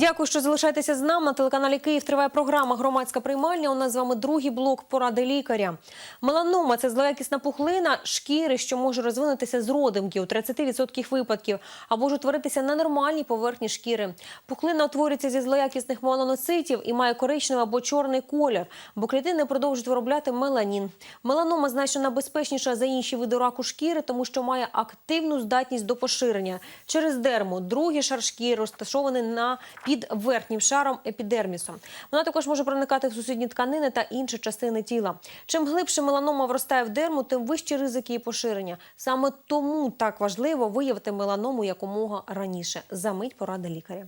Дякую, що залишаєтеся з нами. На телеканалі Київ триває програма Громадська приймальня. У нас з вами другий блок поради лікаря. Меланома це злоякісна пухлина шкіри, що може розвинутися з родимки у 30% випадків, або ж утворитися на нормальній поверхні шкіри. Пухлина утворюється зі злоякісних меланоцитів і має коричневий або чорний колір, бо клітини продовжують виробляти меланін. Меланома значно небезпечніша за інші види раку шкіри, тому що має активну здатність до поширення через дерму. Другий шар шкіри розташований на під верхнім шаром епідермісом. Вона також може проникати в сусідні тканини та інші частини тіла. Чим глибше меланома вростає в дерму, тим вищі ризики її поширення. Саме тому так важливо виявити меланому якомога раніше. Замить поради лікаря.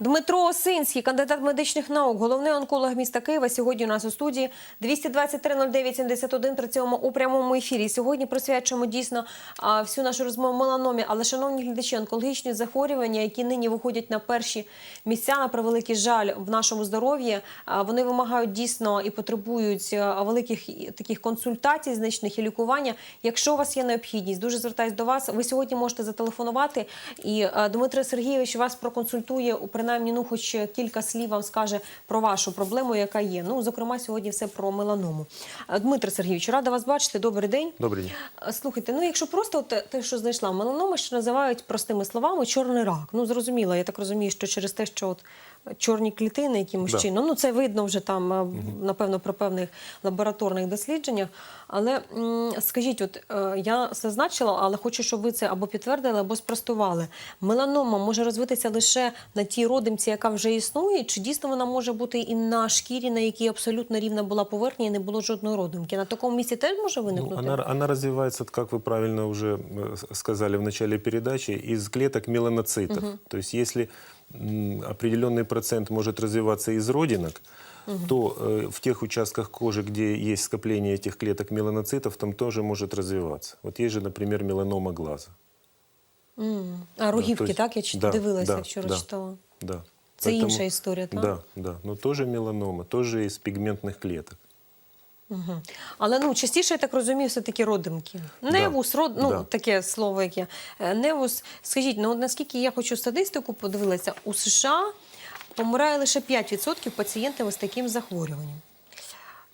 Дмитро Осинський, кандидат медичних наук, головний онколог міста Києва. Сьогодні у нас у студії 223-09-71 при цьому у прямому ефірі. Сьогодні присвячуємо дійсно всю нашу розмову меланомі. Але, шановні глядачі, онкологічні захворювання, які нині виходять на перші місця, на превеликий жаль в нашому здоров'ї, вони вимагають дійсно і потребують великих таких консультацій, значних і лікування. Якщо у вас є необхідність, дуже звертаюсь до вас. Ви сьогодні можете зателефонувати, і Дмитро Сергійович вас проконсультує у принаймні, ну хоч кілька слів вам скаже про вашу проблему, яка є. Ну, зокрема, сьогодні все про меланому. А, Дмитро Сергійович, рада вас бачити. Добрий день. Добрий день. Слухайте, ну якщо просто от те- те, що знайшла, меланома ще називають простими словами чорний рак. Ну зрозуміло, я так розумію, що через те, що от чорні клітини якимось Да. чином, ну це видно вже там, е, напевно, при певних лабораторних дослідженнях. Але скажіть, от е, я зазначила, але хочу, щоб ви це або підтвердили, або спростували. Меланома може розвитися лише на тій родимці, яка вже існує, чи дійсно вона може бути і на шкірі, на якій абсолютно рівна була поверхня і не було жодної родимки? На такому місці теж може Ну, виникнути? она, она развивается, как вы правильно уже э, сказали в начале передачи, из клеток меланоцитов. То есть если определенный процент может развиваться из родинок, то э, в тех участках кожи, где есть скопление этих клеток меланоцитов, там тоже может развиваться. Вот есть же, например, меланома глаза. М. А рогівки, то есть- так? Я ч- да, дивилася, да, вчора да. читала. Да. Це інша історія, так? Да, да. Но тоже меланома, тоже из пигментных клеток. Угу. Але ну частіше я так розумію, все таки родимки. Невус, род, ну Да. таке слово, яке Е, невус. Скажіть, ну от наскільки я хочу статистику подивилася, у США помирає лише 5% пацієнтів з таким захворюванням.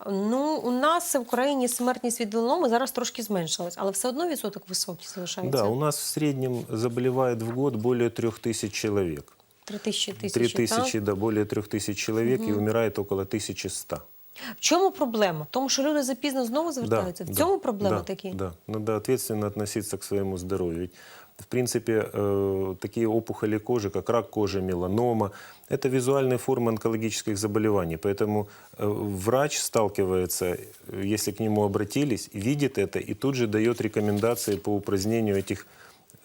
Ну, у нас в Україні смертність від меланоми зараз трошки зменшилась, але все одно відсоток високий залишається. Да, у нас в среднем заболевает в год более 3000 человек. Три тисячі тисячі, Три тисячі. да, более трех тысяч человек и умирает около 1100. В чому проблема? В тому, що люди запізно знову звертаються. в цьому проблема да, такі? Да, надо ответственно относиться к своему здоровью. Ведь, в принципе, э, такие опухоли кожи, как рак кожи, меланома, это визуальные формы онкологических заболеваний. Поэтому э, врач сталкивается, э, если к нему обратились, видит это и тут же дает рекомендации по упразднению этих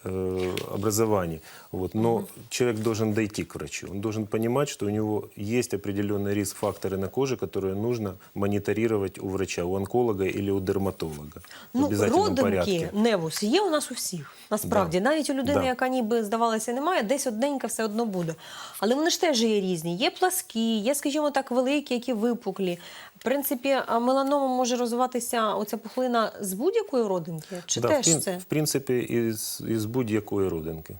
э, образований. Вот. Но человек должен дойти к врачу. Он должен понимать, что у него есть определенные риск-факторы на коже, которые нужно мониторировать у врача, у онколога или у дерматолога. в Ну, обязательном родимки, порядке. невус є у нас у всіх. Насправді, Да. навіть у людини, Да. яка ніби здавалося, немає, десь одненька все одно буде. Але вони ж теж є різні. Є пласкі, є, скажімо так, великі, які випуклі. В принципі, меланома може розвиватися оця пухлина з будь-якої родинки? Чи да, теж в, це? в принципі, із, із будь-якої родинки.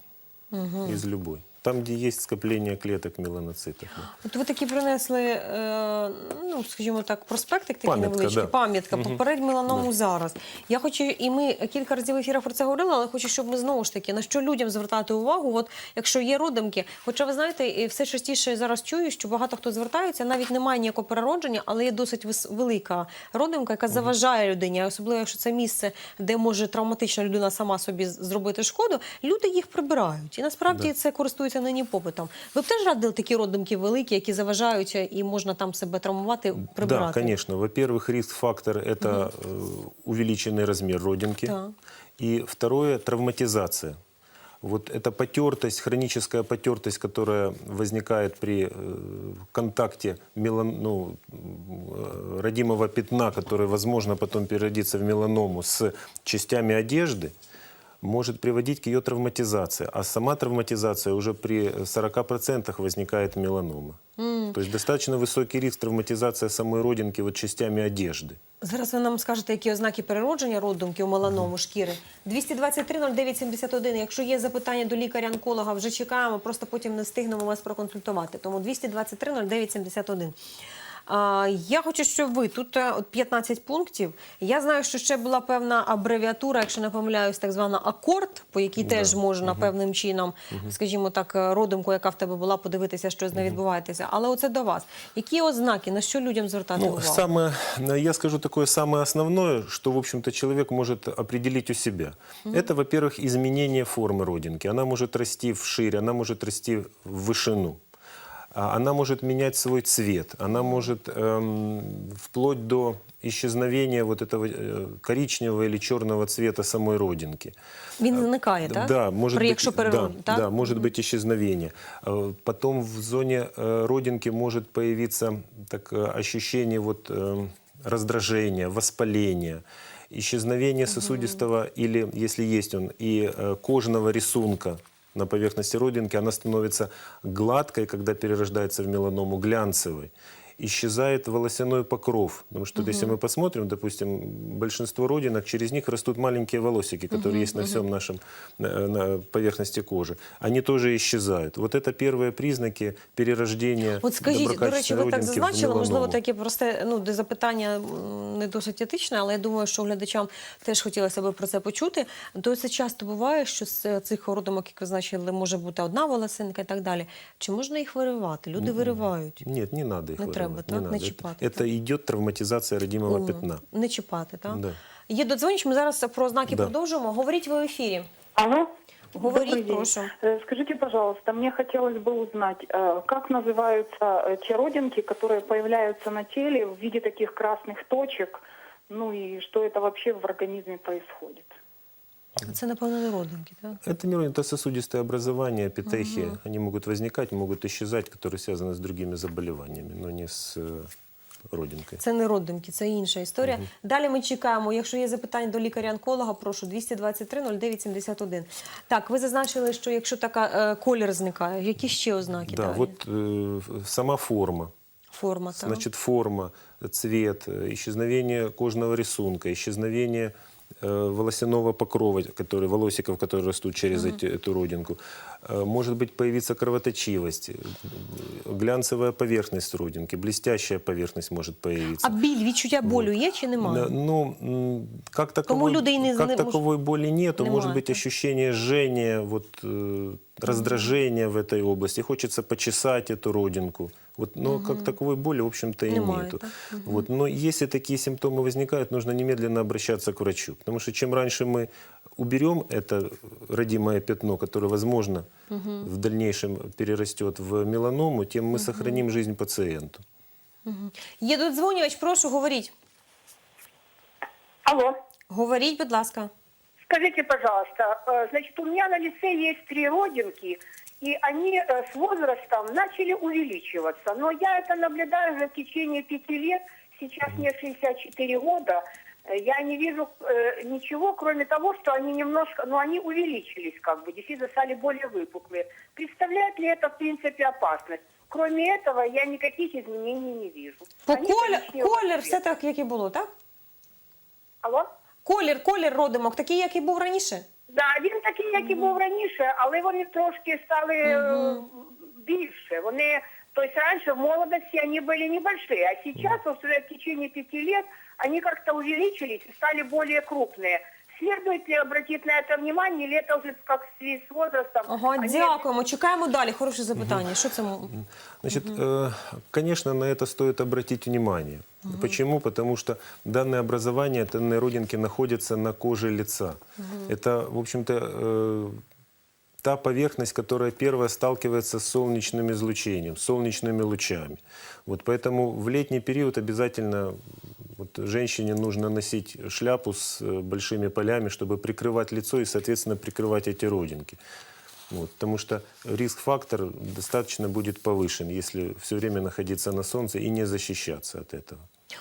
із любой. Там, где есть скопление клеток меланоцитов. да. От ви такі принесли, е, ну скажімо так, проспектик такий Пам'ятка, невеличкий, да. пам'ятка, попередь меланому зараз. Я хочу, і ми кілька разів в ефірах про це говорили, але хочу, щоб ми знову ж таки на що людям звертати увагу. От якщо є родимки, хоча ви знаєте, все частіше зараз чую, що багато хто звертається, навіть немає ніякого переродження, але є досить велика родимка, яка заважає людині, особливо якщо це місце, де може травматична людина сама собі зробити шкоду. Люди їх прибирають, і насправді Да. це користується нині попитом. Ви б теж радили такі родимки великі, які заважають і можна там себе травмувати, прибирати? Да, конечно. Во-первых, риск-фактор – это э, увеличенный размер родинки. Так. И второе – травматизация. Вот эта потертость, хроническая потертость, которая возникает при э, контакте мелан, ну, э, родимого пятна, которое, возможно, потом переродится в меланому с частями одежды, может приводить к ее травматизации. А сама травматизация уже при 40% возникает меланома. То есть достаточно высокий риск травматизации самой родинки вот частями одежды. Зараз ви нам скажете, які ознаки переродження роддумки у меланому шкіри. 223-09-71. Якщо є запитання до лікаря-онколога, вже чекаємо, просто потім не встигнемо вас проконсультувати. Тому 223-09-71. А, Я хочу, щоб ви тут е, от 15 пунктів. Я знаю, що ще була певна абревіатура, якщо не помиляюсь, так звана акорд, по якій теж можна певним чином, скажімо так, е, родимку, яка в тебе була, подивитися, що з нею відбувається. Але оце до вас. Які ознаки, на що людям звертати Ну, увагу? самое, я скажу такое самое основное, что, в общем-то, человек может определить у себя. Это, во-первых, изменение формы родинки. Она может расти вширь, она может расти в вышину. А Она может менять свой цвет, она может эм, вплоть до исчезновения вот этого э, коричневого или черного цвета самой родинки. Він зникає, так? Да, может При, быть, якщо да, перерод, так? да, может быть исчезновение. Э, Потом в зоне э, родинки может появиться так, э, ощущение вот, э, раздражения, воспаления, исчезновение сосудистого или, если есть он, и э, кожного рисунка на поверхности родинки, она становится гладкой, когда перерождается в меланому, глянцевой Исчезает волосяной покров. Потому что если мы посмотрим, допустим, большинство родинок, через них растут маленькие волосики, которые есть на всем нашем на, на поверхности кожи. Они тоже исчезают. Вот это первые признаки перерождения От скажіть, до речі, доброкачественной ви так родинки в зазначили, можливо, меланому. таке просте ну, де запитання м, не досить етичне, але я думаю, що глядачам теж хотілося б про це почути. Досить часто буває, що з цих родимок, як ви значили, може бути одна волосинка і так далі. Чи можна їх виривати? Люди виривають. Нет, не надо их Не вырывать, треба, не так? Не надо. Это- чіпати, Это, так? идет травматизация родимого Умно. пятна. Не чіпати, так? Да. Є додзвоніч, ми зараз про ознаки Да. продовжуємо. Говоріть ви в ефірі. Алло. Говорить, Добрый день. прошу. Э, Скажите, пожалуйста, мне хотелось бы узнать, э, как называются э, те родинки, которые появляются на теле в виде таких красных точек, ну и что это вообще в организме происходит? Це, напевно, не родинки, так? Это не родинки, это сосудистые образования, петехи. Они могут возникать, могут исчезать, которые связаны с другими заболеваниями, но не с э, родинкой. Це не родинки, це інша історія. Далі ми чекаємо. Якщо є запитання до лікаря-онколога, прошу 223 09 71. Так, ви зазначили, що якщо така е, колір зникає, які ще ознаки? Да, далі? вот э, сама форма. форма так? Значит, форма, цвет, э, исчезновение кожного рисунка, исчезновение э, волосяного покрова, который, волосиков, которые растут через эти- эту родинку. Э, Может быть появиться кровоточивость, э, глянцевая поверхность родинки, блестящая поверхность может появиться. А біль, відчуття болю є чи немає? Да, Ну, м, как таковой, людей не- как не- таковой боли нету. Немає, Может быть так. ощущение жжения, вот, э, раздражения в этой области. Хочется почесать эту родинку. Вот, но как таковой боли, в общем-то, и Немає, нету. так? Вот, но если такие симптомы возникают, нужно немедленно обращаться к врачу. Потому что чем раньше мы уберем это родимое пятно, которое, возможно, в дальнейшем перерастет в меланому, тем мы сохраним жизнь пациенту. Мгм. Є додзвонювач, прошу, говоріть. Алло. Говоріть, будь ласка. Скажите, пожалуйста, э, значит, у меня на лице есть три родинки, и они э, с возрастом начали увеличиваться. Но я это наблюдаю уже в течение пяти лет. Сейчас мне 64 года. Э, Я не вижу э, ничего, кроме того, что они немножко, ну, они увеличились, как бы, действительно стали более выпуклые. Представляет ли это, в принципе, опасность? Кроме этого, я никаких изменений не вижу. По Они колір, коричневого колір цвета. все так, як і було, так? Алло? Колір, колір родимок, такий, як і був раніше. Да, він такий, як і був раніше, але вони трошки стали е, більше. Вони, то есть раньше в молодости они были небольшие, а сейчас вот уже в течение пяти лет они как-то увеличились и стали более крупные Следует ли обратить на это внимание, или это уже как в связи с возрастом? Ага, Они- дякуємо. Чекаємо далі. Хороше запитання. Що це? м- Значит, э, конечно, на это стоит обратить внимание. Почему? Потому что данное образование, данные родинки находятся на коже лица. Это, в общем-то, э, та поверхность, которая первая сталкивается с солнечным излучением, с солнечными лучами. Вот поэтому в летний период обязательно вот, женщине нужно носить шляпу с э, большими полями, чтобы прикрывать лицо и, соответственно, прикрывать эти родинки. Вот, потому что риск-фактор достаточно будет повышен, если все время находиться на солнце и не защищаться от этого.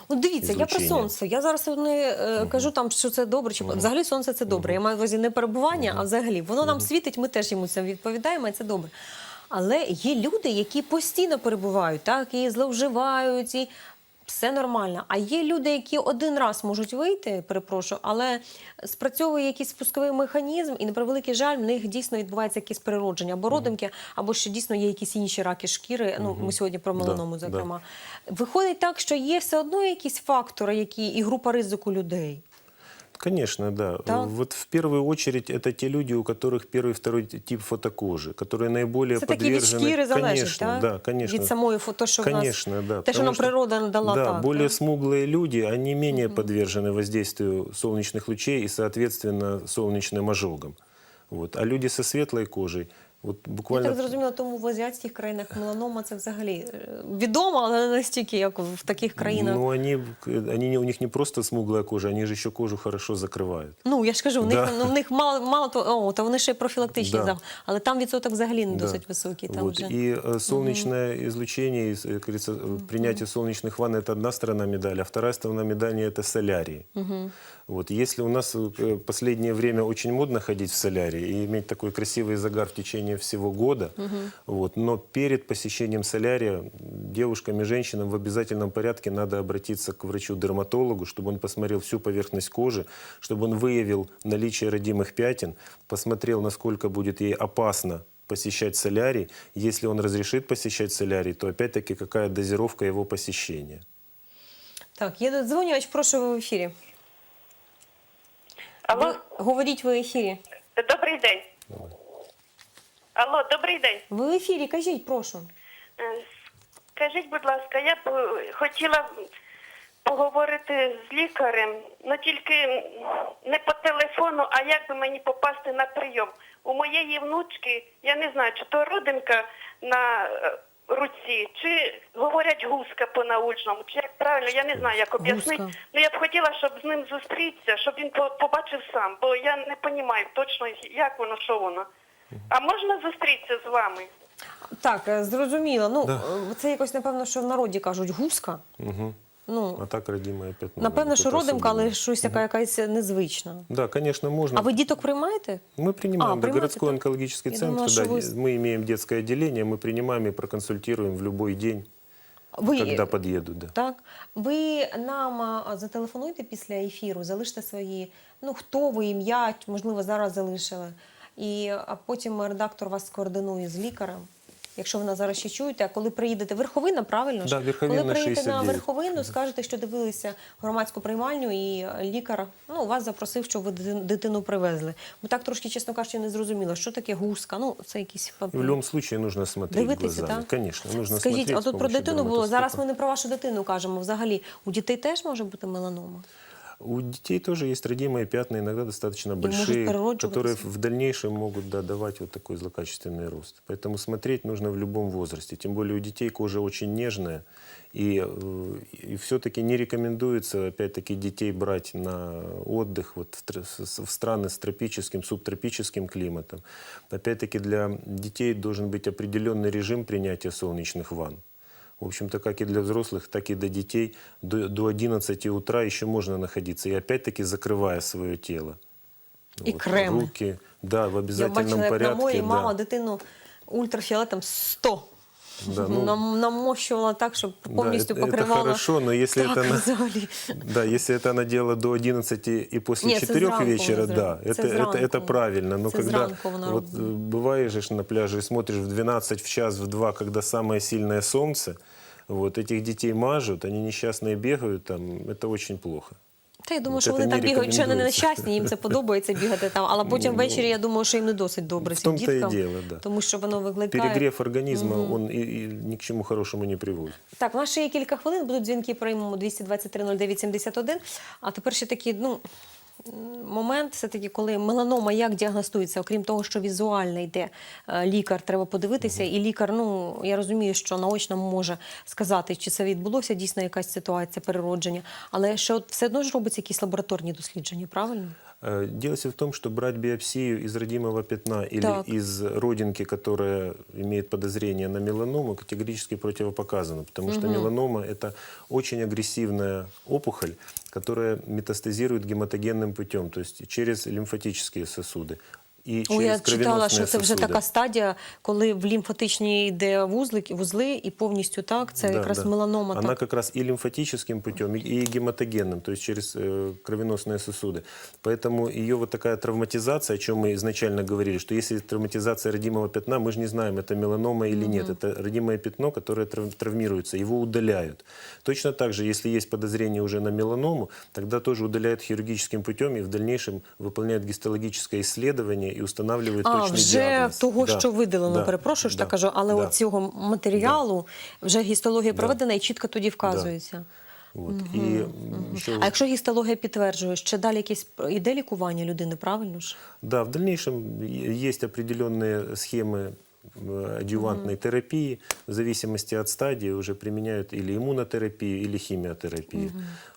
От дивіться, я про Ізлучення. сонце. Я зараз не е, кажу там, що це добре, чи взагалі сонце це добре. Я маю на увазі не перебування, а взагалі воно нам світить, ми теж йому це відповідаємо, і це добре. Але є люди, які постійно перебувають, так і зловживають, і все нормально. А є люди, які один раз можуть вийти, перепрошую, але спрацьовує якийсь спусковий механізм, і на превеликий жаль, в них дійсно відбувається якесь природження або родимки, або ще дійсно є якісь інші раки шкіри. Ну, ми сьогодні про Да, меланому, да. зокрема. Виходить так, що є все одно якісь фактори, які і група ризику людей. Конечно, да. Да. Вот в первую очередь это те люди, у которых первый и второй тип фотокожи, которые наиболее Це таки від подвержены. шкіри залежить, конечно, так? да, конечно. Від самої фото, що в Конечно, нас, да. те, що потому нам что- природа надала Да, так. более так? смуглые люди, они менее подвержены воздействию солнечных лучей и, соответственно, солнечным ожогам. Вот. А люди со светлой кожей, вот Я буквально... так зрозуміла, тому в азіатських країнах меланома це взагалі е, відомо, але не настільки, як в таких країнах. Ну, они, они, не- у них не просто смуглая кожа, они же еще кожу хорошо закрывают. Ну, я ж кажу, в них, Да. ну, в них мало, мало того, о, то вони ще й профілактичні, Да. зах- але там відсоток взагалі не Да. досить високий. Там Вот. вже. И э, солнечное излучение, и, с- как говорится, э, принятие солнечных ванн – это одна сторона медали, а вторая сторона медали – это солярий. Вот. Если у нас э, последнее время очень модно ходить в солярий и иметь такой красивый загар в течение всего года, вот, но перед посещением солярия девушкам и женщинам в обязательном порядке надо обратиться к врачу-дерматологу, чтобы он посмотрел всю поверхность кожи, чтобы он выявил наличие родимых пятен, посмотрел, насколько будет ей опасно посещать солярий. Если он разрешит посещать солярий, то опять-таки какая дозировка его посещения. Так, є додзвонювач, прошу ви в ефірі. Алло, Ви, говоріть ви в ефірі. добрий день. Алло, добрий день. Ви в ефірі, кажіть, прошу. Е, Скажіть, будь ласка, я б е, хотіла поговорити з лікарем, ну тільки не по телефону, а як би мені попасти на прийом. У моєї внучки, я не знаю, чи то родинка на е, руці, чи говорять гуска по-научному, чи як правильно, я не знаю, як об'яснити. Ну я б хотіла, щоб з ним зустрітися, щоб він по- побачив сам, бо я не розумію точно, як воно, що воно. А можна зустрітися з вами? Так, е, зрозуміло. Ну, Да. е, це якось, напевно, що в народі кажуть гуска. Мгм. Ну, А так родимое пятно. напевно, що Какое-то родимка, але особенное. щось яка якась незвична. Да, конечно, можно. А ви діток приймаєте? Мы принимаем, А, да, принимаете, городской так? онкологический Я центр, думала, да, что вы- мы имеем детское отделение, мы принимаем и проконсультируем в любой день, Ви, когда подъедут. Да. Так, ви нам а, зателефонуйте після ефіру, залиште свої, ну хто ви, ім'я, можливо, зараз залишили. І а потім редактор вас скоординує з лікарем. Якщо ви нас зараз ще чуєте, а коли приїдете верховина, правильно? Да, Верховина, коли приїдете на верховину, скажете, що дивилися громадську приймальню, і лікар ну вас запросив, щоб ви дитину- привезли. Бо так трошки, чесно кажучи, не зрозуміло, що таке гуска. Ну це якісь В любом случае нужно смотреть Дивитися, глазами. так? Конечно, нужно Скажіть, а тут про дитину було. Зараз ми не про вашу дитину кажемо. Взагалі, у дітей теж може бути меланома? У детей тоже есть родимые пятна, иногда достаточно может большие, переродживаться. которые в дальнейшем могут да, давать вот такой злокачественный рост. Поэтому смотреть нужно в любом возрасте. Тем более у детей кожа очень нежная. И, э, и все-таки не рекомендуется, опять-таки, детей брать на отдых вот в, тр- с- в страны с тропическим, субтропическим климатом. Опять-таки для детей должен быть определенный режим принятия солнечных ванн. В общем-то, как и для взрослых, так и для детей до, до 11 утра еще можно находиться. И опять-таки закрывая свое тело. И кремы. Руки, да, в Я обязательном бачила, як на порядке. морі да. мама дитину ультрафіолетом 100. Да, ну, Нам, намощувала так, щоб да, повністю это, это покривала. хорошо, но если так, это она, взагалі. да, если это она делала до 11 и после Нет, это 4 зранку вечера, она да, зранку. это, Это это, это зранку. правильно. Но Это когда зранку она вот робила. э, бываешь же на пляже и смотришь в 12, в час, в 2, когда самое сильное солнце, вот этих детей мажут, они несчастные бегают там, это очень плохо. Та я думаю, що вони там бігають що вони нещасні, їм це подобається бігати там. Але потім Ну, ввечері я думаю, що їм не досить добре цим діткам, тому що воно викликає. перегрів організму. он і и ни к чому хорошому не приводить. Так, у нас ще є кілька хвилин, будуть дзвінки, приймемо 223 09 71. А тепер ще такі, ну. Момент все-таки, коли меланома як діагностується, окрім того, що візуально йде е, лікар, треба подивитися, і лікар, ну я розумію, що наочно може сказати, чи це відбулося дійсно якась ситуація переродження, але ще от все одно ж робиться якісь лабораторні дослідження, правильно? Э, Дело всё в том, что брать биопсию из родимого пятна или Так. из родинки, которая имеет подозрение на меланому, категорически противопоказано, потому что меланома – это очень агрессивная опухоль, которая метастазирует гематогенным путем, то есть через лимфатические сосуды. И О, я через читала, що кровеносные це вже сосуды. така стадія, коли в лімфатичній йде вузлик, вузли, і повністю так, це Да, якраз да. меланома. Она так. как раз и лимфатическим путем, и- и гематогенным, то есть через э, кровеносные сосуды. Поэтому ее вот такая травматизация, о чем мы изначально говорили, что если травматизация родимого пятна, мы же не знаем, это меланома или нет. Это родимое пятно, которое трав- травмируется, его удаляют. Точно так же, если есть подозрение уже на меланому, тогда тоже удаляют хирургическим путем и в дальнейшем выполняют гистологическое исследование и устанавливают А, вже диагноз. того, Да, що видалено, да, перепрошую, що да, так кажу, але да. от цього матеріалу вже гістологія проведена і чітко тоді вказується. Вот. И еще А якщо гістологія підтверджує, ще далі якесь іде лікування людини, правильно ж? Да, в дальнейшем є определенні определенные схемы э, адъювантной терапии. В зависимости от стадии уже применяют или иммунотерапию, или химиотерапию.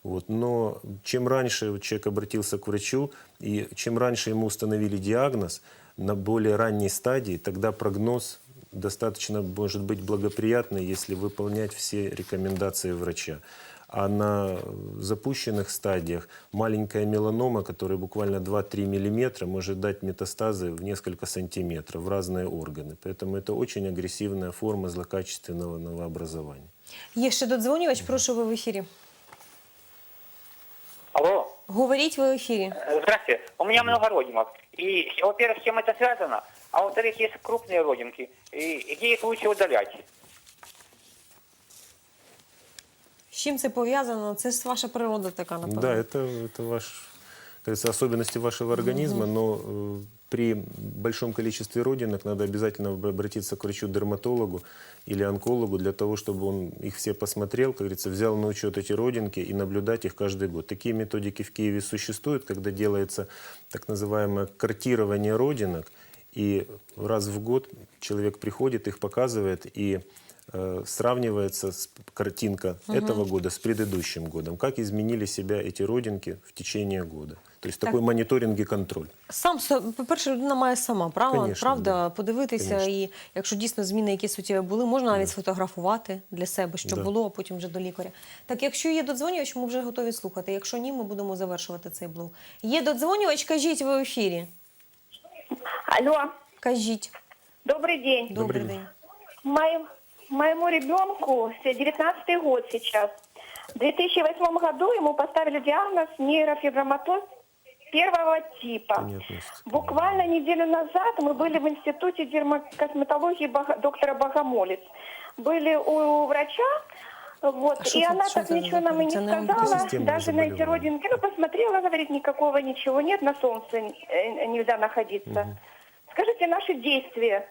Вот. Но чем раньше человек обратился к врачу, и чем раньше ему установили диагноз на более ранней стадии, тогда прогноз достаточно может быть благоприятный, если выполнять все рекомендации врача. А на запущенных стадиях маленькая меланома, которая буквально 2-3 миллиметра, может дать метастазы в несколько сантиметров в разные органы. Поэтому это очень агрессивная форма злокачественного новообразования. Є ще додзвонювач, прошу ви в ефірі. Алло, Говоріть ви в ефірі. э, здравствуйте. У меня много родинок. И, во-первых, с чем это связано? А во-вторых, есть крупные родинки. И где их лучше удалять? З чим це пов'язано? Це ж ваша природа така, напевно. Да, это, это ваш, как говорится, особенности вашего организма, но э, при большом количестве родинок надо обязательно об- обратиться к врачу-дерматологу или онкологу для того, чтобы он их все посмотрел, как говорится, взял на учет эти родинки и наблюдать их каждый год. Такие методики в Киеве существуют, когда делается так называемое картирование родинок, и раз в год человек приходит, их показывает и э, сравнивается с- картинка этого года с предыдущим годом, как изменили себя эти родинки в течение года. То есть такой мониторинг и контроль. Сам со- по-перше, людина має сама право, Конечно, правда, да. подивитися, Конечно. і якщо дійсно зміни які суттєві були, можна навіть сфотографувати для себе, що Да. було, а потім вже до лікаря. Так, якщо є додзвонювач, ми вже готові слухати. Якщо ні, ми будемо завершувати цей блог. Є додзвонювач, кажіть ви в ефірі. Алло, Кажіть. добрый день. Добрий день. день. Моему ребенку 19 год сейчас. В 2008 году ему поставили диагноз нейрофиброматоз первого типа. К Буквально неделю назад мы были в институте дермокосметологии доктора Богомолец. Были у врача, вот, А и она так ничего нам и не за сказала, даже на эти родинки. Ну, посмотрела, говорит, никакого ничего нет, на солнце э, нельзя находиться. Скажите, наши действия,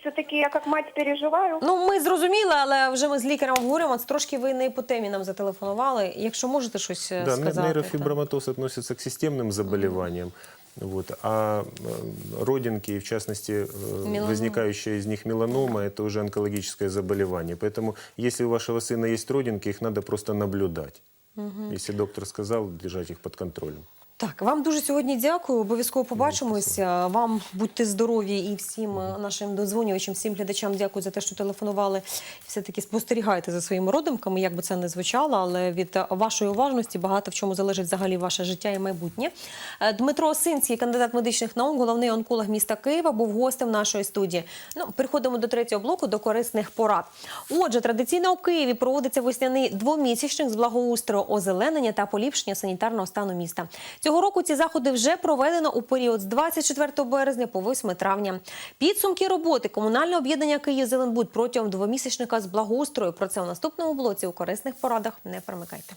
все-таки я как мать переживаю. Ну, ми зрозуміли, але вже ми з лікарем обговорюємо. Це трошки ви не по темі нам зателефонували. Якщо можете щось е, Да, сказати. нейрофиброматоз относится к системным заболеваниям. Вот. А э, родинки, в частности, э, Меланома. возникающая из них меланома, это уже онкологическое заболевание. Поэтому, если у вашего сына есть родинки, их надо просто наблюдать. Если доктор сказал, держать их под контролем. Так, вам дуже сьогодні дякую. Обов'язково побачимося. Вам будьте здорові і всім е, нашим додзвонювачам, всім глядачам дякую за те, що телефонували. Все-таки спостерігайте за своїми родимками, як би це не звучало, але від вашої уважності багато в чому залежить взагалі ваше життя і майбутнє. Е, Дмитро Осинський, кандидат медичних наук, головний онколог міста Києва, був гостем нашої студії. Ну, переходимо до третього блоку до корисних порад. Отже, традиційно у Києві проводиться весняний двомісячник з благоустрою, озеленення та поліпшення санітарного стану міста. Цього року ці заходи вже проведено у період з 24 березня по 8 травня. Підсумки роботи комунальне об'єднання Київ Зеленбуд протягом двомісячника з благоустрою. Про це в наступному блоці у корисних порадах. Не перемикайте.